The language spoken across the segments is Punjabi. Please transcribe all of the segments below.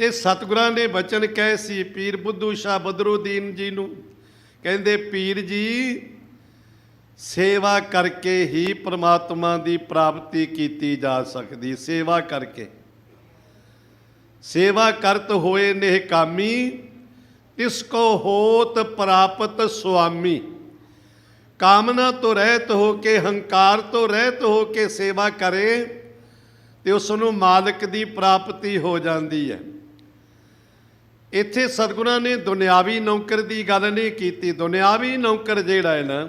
ਤੇ ਸਤਿਗੁਰਾਂ ਨੇ ਬਚਨ ਕਹੇ ਸੀ, ਪੀਰ ਬੁੱਧੂ ਸ਼ਾਹ ਬਦਰੁਦੀਨ ਜੀ ਨੂੰ। ਕਹਿੰਦੇ, ਪੀਰ ਜੀ, ਸੇਵਾ ਕਰਕੇ ਹੀ ਪ੍ਰਮਾਤਮਾ ਦੀ ਪ੍ਰਾਪਤੀ ਕੀਤੀ ਜਾ ਸਕਦੀ, ਸੇਵਾ ਕਰਕੇ। ਸੇਵਾ ਕਰਤ ਹੋਏ ਨੇਹ ਕਾਮੀ, ਤਿਸ ਕੋ ਹੋਤ ਪ੍ਰਾਪਤ ਸੁਆਮੀ। ਕਾਮਨਾ ਤੋਂ ਰਹਿਤ ਹੋ ਕੇ, ਹੰਕਾਰ ਤੋਂ ਰਹਿਤ ਹੋ ਕੇ ਸੇਵਾ ਕਰੇ, ਤੇ ਉਸ ਨੂੰ ਮਾਲਕ ਦੀ ਪ੍ਰਾਪਤੀ ਹੋ ਜਾਂਦੀ ਹੈ। ਇੱਥੇ ਸਤਿਗੁਰਾਂ ਨੇ ਦੁਨਿਆਵੀ ਨੌਕਰ ਦੀ ਗੱਲ ਨਹੀਂ ਕੀਤੀ। ਦੁਨਿਆਵੀ ਨੌਕਰ ਜਿਹੜਾ ਹੈ ਨਾ,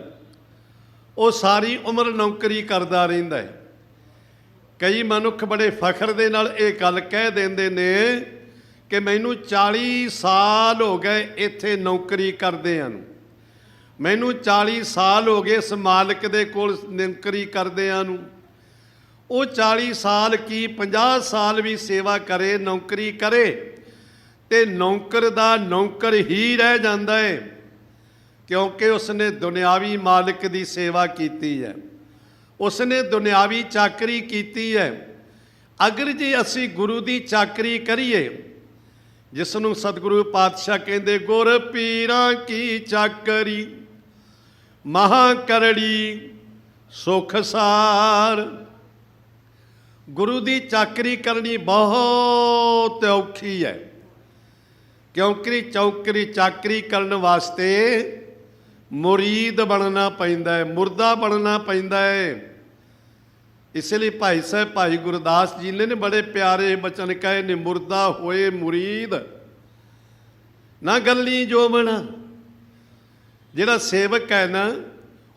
ਉਹ ਸਾਰੀ ਉਮਰ ਨੌਕਰੀ ਕਰਦਾ ਰਹਿੰਦਾ ਹੈ। ਕਈ ਮਨੁੱਖ ਬੜੇ ਫਖਰ ਦੇ ਨਾਲ ਇਹ ਗੱਲ ਕਹਿ ਦਿੰਦੇ ਨੇ ਕਿ ਮੈਨੂੰ 40 ਸਾਲ ਹੋ ਗਏ ਇੱਥੇ ਨੌਕਰੀ ਕਰਦਿਆਂ ਨੂੰ। ਮੈਨੂੰ 40 ਸਾਲ ਹੋ ਗਏ ਇਸ ਮਾਲਕ ਦੇ ਕੋਲ ਨੌਕਰੀ ਕਰਦਿਆਂ ਨੂੰ। ਉਹ 40 ਸਾਲ ਕੀ 50 ਸਾਲ ਵੀ ਸੇਵਾ ਕਰੇ, ਨੌਕਰੀ ਕਰੇ। ਤੇ ਨੌਕਰ ਦਾ ਨੌਕਰ ਹੀ ਰਹਿ ਜਾਂਦਾ ਹੈ ਕਿਉਂਕਿ ਉਸਨੇ ਦੁਨਿਆਵੀ ਮਾਲਕ ਦੀ ਸੇਵਾ ਕੀਤੀ ਹੈ। ਉਸਨੇ ਦੁਨਿਆਵੀ ਚਾਕਰੀ ਕੀਤੀ ਹੈ। ਅਗਰ ਜੇ ਅਸੀਂ ਗੁਰੂ ਦੀ ਚਾਕਰੀ ਕਰੀਏ ਜਿਸ ਨੂੰ ਸਤਿਗੁਰੂ ਪਾਤਸ਼ਾਹ ਕਹਿੰਦੇ, ਗੁਰ ਪੀਰਾਂ ਕੀ ਚਾਕਰੀ ਮਹਾ ਕਰੜੀ ਸੁਖ ਸਾਰ। ਗੁਰੂ ਦੀ ਚਾਕਰੀ ਕਰਨੀ ਬਹੁਤ ਔਖੀ ਹੈ। ਕਿਉਂਕਿ ਚੌਕਰੀ ਚਾਕਰੀ ਕਰਨ ਵਾਸਤੇ ਮੁਰੀਦ ਬਣਨਾ ਪੈਂਦਾ ਹੈ, ਮੁਰਦਾ ਬਣਨਾ ਪੈਂਦਾ ਹੈ। ਇਸ ਲਈ ਭਾਈ ਸਾਹਿਬ, ਭਾਈ ਗੁਰਦਾਸ ਜੀ ਨੇ ਬੜੇ ਪਿਆਰੇ ਬਚਨ ਕਹੇ ਨੇ, ਮੁਰਦਾ ਹੋਏ ਮੁਰੀਦ। ਨਾ ਗੱਲੀ ਬਣਾ। ਜਿਹੜਾ ਸੇਵਕ ਹੈ ਨਾ,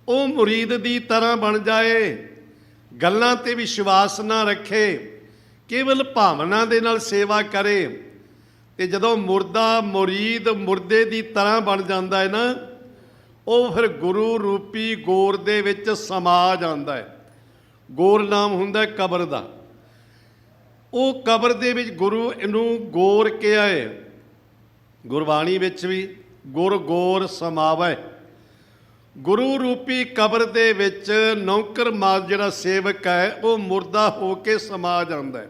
ਉਹ ਮੁਰੀਦ ਦੀ ਤਰ੍ਹਾਂ ਬਣ ਜਾਏ। ਗੱਲਾਂ ਤੇ ਵਿਸ਼ਵਾਸ ਨਾ ਰੱਖੇ, ਕੇਵਲ ਭਾਵਨਾ ਦੇ ਨਾਲ ਸੇਵਾ ਕਰੇ। ਤੇ ਜਦੋਂ ਮੁਰਦਾ, ਮੁਰੀਦ, ਮੁਰਦੇ ਦੀ ਤਰ੍ਹਾਂ ਬਣ ਜਾਂਦਾ ਹੈ ਨਾ, ਉਹ ਫਿਰ ਗੁਰੂ ਰੂਪੀ ਗੋਰ ਦੇ ਵਿੱਚ ਸਮਾ ਜਾਂਦਾ ਹੈ। ਗੋਰ ਨਾਮ ਹੁੰਦਾ ਕਬਰ ਦਾ। ਉਹ ਕਬਰ ਦੇ ਵਿੱਚ ਗੁਰੂ ਇਹਨੂੰ ਗੋਰ ਕਿਹਾ ਹੈ। ਗੁਰਬਾਣੀ ਵਿੱਚ ਵੀ ਗੁਰ ਗੋਰ ਸਮਾਵੈ। ਗੁਰੂ ਰੂਪੀ ਕਬਰ ਦੇ ਵਿੱਚ ਨੌਕਰ ਮਾਲ ਜਿਹੜਾ ਸੇਵਕ ਹੈ, ਉਹ ਮੁਰਦਾ ਹੋ ਕੇ ਸਮਾ ਜਾਂਦਾ ਹੈ।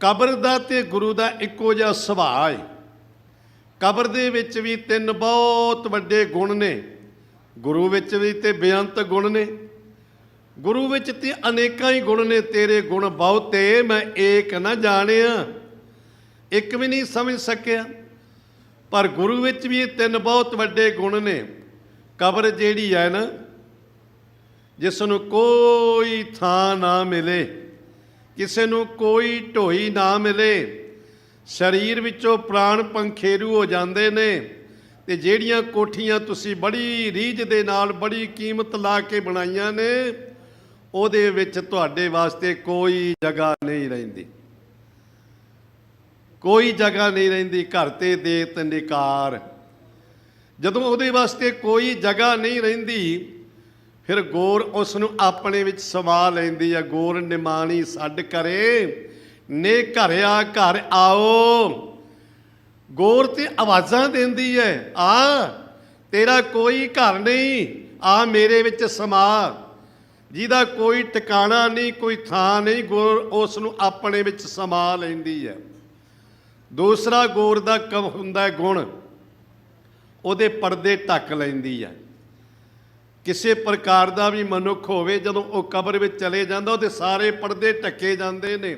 ਕਬਰ ਦਾ ਤੇ ਗੁਰੂ ਦਾ ਇੱਕੋ ਜਿਹਾ ਸੁਭਾਅ ਹੈ ਕਬਰ ਦੇ ਵਿੱਚ ਵੀ ਤਿੰਨ ਬਹੁਤ ਵੱਡੇ ਗੁਣ ਨੇ। ਗੁਰੂ ਵਿੱਚ ਵੀ ਤੇ ਬੇਅੰਤ ਗੁਣ ਨੇ। ਗੁਰੂ ਵਿੱਚ ਤੇ ਅਨੇਕਾਂ ਹੀ ਗੁਣ ਨੇ। ਤੇਰੇ ਗੁਣ ਬਹੁਤੇ ਮੈਂ ਏਕ ਨਾ ਜਾਣਿਆ। ਇੱਕ ਵੀ ਨਹੀਂ ਸਮਝ ਸਕਿਆ। ਪਰ ਗੁਰੂ ਵਿੱਚ ਵੀ ਤਿੰਨ ਬਹੁਤ ਵੱਡੇ ਗੁਣ ਨੇ। ਕਬਰ ਜਿਹੜੀ ਹੈ ਨਾ, ਜਿਸ ਨੂੰ ਕੋਈ ਥਾਂ ਨਾ ਮਿਲੇ। ਕਿਸੇ ਨੂੰ ਕੋਈ ਢੋਈ ਨਾ ਮਿਲੇ। ਸਰੀਰ ਵਿੱਚੋਂ ਪ੍ਰਾਣ ਪੰਖੇਰੂ ਹੋ ਜਾਂਦੇ ਨੇ ਤੇ ਜਿਹੜੀਆਂ ਕੋਠੀਆਂ ਤੁਸੀਂ ਬੜੀ ਰੀਝ ਦੇ ਨਾਲ ਬੜੀ ਕੀਮਤ ਲਾ ਕੇ ਬਣਾਈਆਂ ਨੇ, ਉਹਦੇ ਵਿੱਚ ਤੁਹਾਡੇ ਵਾਸਤੇ ਕੋਈ ਜਗ੍ਹਾ ਨਹੀਂ ਰਹਿੰਦੀ। ਕੋਈ ਜਗ੍ਹਾ ਨਹੀਂ ਰਹਿੰਦੀ, ਘਰ ਤੇ ਦੇਤ ਨਿਕਾਰ। ਜਦੋਂ ਉਹਦੇ ਵਾਸਤੇ ਕੋਈ ਜਗ੍ਹਾ ਨਹੀਂ ਰਹਿੰਦੀ ਫਿਰ ਗੋਰ ਉਸ ਨੂੰ ਆਪਣੇ ਵਿੱਚ ਸਮਾ ਲੈਂਦੀ ਹੈ ਗੋਰ ਨਿਮਾਣੀ ਛੱਡ ਕਰੇ, ਨੇ ਘਰਿਆ ਘਰ ਆਓ। ਗੋਰ ਤੇ ਆਵਾਜ਼ਾਂ ਦਿੰਦੀ ਹੈ ਆ, ਤੇਰਾ ਕੋਈ ਘਰ ਨਹੀਂ, ਆ ਮੇਰੇ ਵਿੱਚ ਸਮਾ। ਜਿਹਦਾ ਕੋਈ ਟਿਕਾਣਾ ਨਹੀਂ, ਕੋਈ ਥਾਂ ਨਹੀਂ, ਗੋਰ ਉਸ ਨੂੰ ਆਪਣੇ ਵਿੱਚ ਸਮਾ ਲੈਂਦੀ ਹੈ ਦੂਸਰਾ ਗੋਰ ਦਾ ਕਵ ਹੁੰਦਾ ਗੁਣ, ਉਹਦੇ ਪਰਦੇ ਢੱਕ ਲੈਂਦੀ ਹੈ ਕਿਸੇ ਪ੍ਰਕਾਰ ਦਾ ਵੀ ਮਨੁੱਖ ਹੋਵੇ, ਜਦੋਂ ਉਹ ਕਬਰ ਵਿੱਚ ਚਲੇ ਜਾਂਦਾ, ਉਹਦੇ ਸਾਰੇ ਪਰਦੇ ਢੱਕੇ ਜਾਂਦੇ ਨੇ।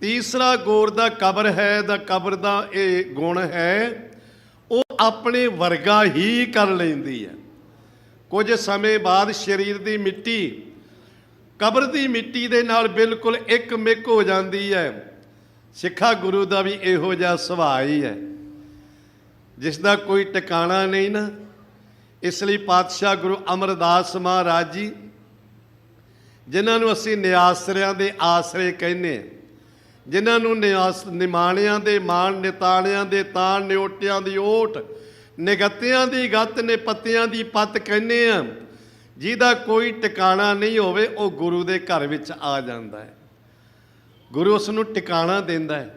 ਤੀਸਰਾ ਗੋਰ ਦਾ ਕਬਰ ਹੈ, ਦਾ ਕਬਰ ਦਾ ਇਹ ਗੁਣ ਹੈ, ਉਹ ਆਪਣੇ ਵਰਗਾ ਹੀ ਕਰ ਲੈਂਦੀ ਹੈ। ਕੁਝ ਸਮੇਂ ਬਾਅਦ ਸਰੀਰ ਦੀ ਮਿੱਟੀ, ਕਬਰ ਦੀ ਮਿੱਟੀ ਦੇ ਨਾਲ ਬਿਲਕੁਲ ਇੱਕ ਮਿਕ ਹੋ ਜਾਂਦੀ ਹੈ। ਸਿੱਖਾ ਗੁਰੂ ਦਾ ਵੀ ਇਹੋ ਜਿਹਾ ਸੁਭਾਅ ਹੀ ਹੈ। ਜਿਸ ਦਾ ਕੋਈ ਟਿਕਾਣਾ ਨਹੀਂ ਨਾ ਇਸ ਲਈ ਪਾਤਸ਼ਾਹ ਗੁਰੂ ਅਮਰਦਾਸ ਮਹਾਰਾਜ ਜੀ, ਜਿਨ੍ਹਾਂ ਨੂੰ ਅਸੀਂ ਨਿਆਸਰਿਆਂ ਦੇ ਆਸਰੇ ਕਹਿੰਦੇ ਹਾਂ, ਜਿਨ੍ਹਾਂ ਨੂੰ ਨਿਆਸ ਨਿਮਾਣਿਆਂ ਦੇ, ਮਾਣ ਨਿਤਾਣਿਆਂ ਦੇ, ਤਾਣ ਨਿਓਟਿਆਂ ਦੀ ਓਟ, ਨਿਗੱਤਿਆਂ ਦੀ ਗੱਤ ਨੇ ਪੱਤਿਆਂ ਦੀ ਪੱਤ ਕਹਿੰਦੇ ਆ ਜਿਹਦਾ ਕੋਈ ਟਿਕਾਣਾ ਨਹੀਂ ਹੋਵੇ, ਉਹ ਗੁਰੂ ਦੇ ਘਰ ਵਿੱਚ ਆ ਜਾਂਦਾ ਹੈ। ਗੁਰੂ ਉਸ ਨੂੰ ਟਿਕਾਣਾ ਦਿੰਦਾ ਹੈ।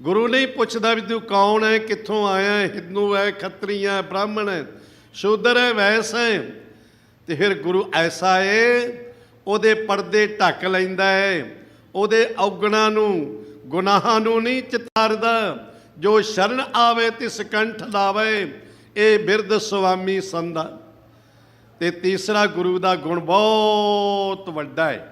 ਗੁਰੂ ਨਹੀਂ ਪੁੱਛਦਾ ਵੀ ਤੂੰ ਕੌਣ ਹੈ, ਕਿੱਥੋਂ ਆਇਆ ਹੈ, ਹਿੰਦੂ ਹੈ, ਖੱਤਰੀ ਹੈ, ਬ੍ਰਾਹਮਣ ਹੈ ਸ਼ੂਦਰ ਹੈ ਵੈਸ ਹੈ। ਤੇ ਫਿਰ ਗੁਰੂ ਐਸਾ ਹੈ ਉਹਦੇ ਪਰਦੇ ਢੱਕ ਲੈਂਦਾ ਹੈ ਉਹਦੇ ਔਗਣਾ ਨੂੰ, ਗੁਨਾਹਾਂ ਨੂੰ ਨਹੀਂ ਚਿਤਾਰਦਾ। ਜੋ ਸ਼ਰਨ ਆਵੇ ਤਿਸ ਕੰਠ ਲਾਵੇ, ਇਹ ਬਿਰਧ ਸੁਆਮੀ ਸੰਦਾ ਤੇ ਤੀਸਰਾ ਗੁਰੂ ਦਾ ਗੁਣ ਬਹੁਤ ਵੱਡਾ ਹੈ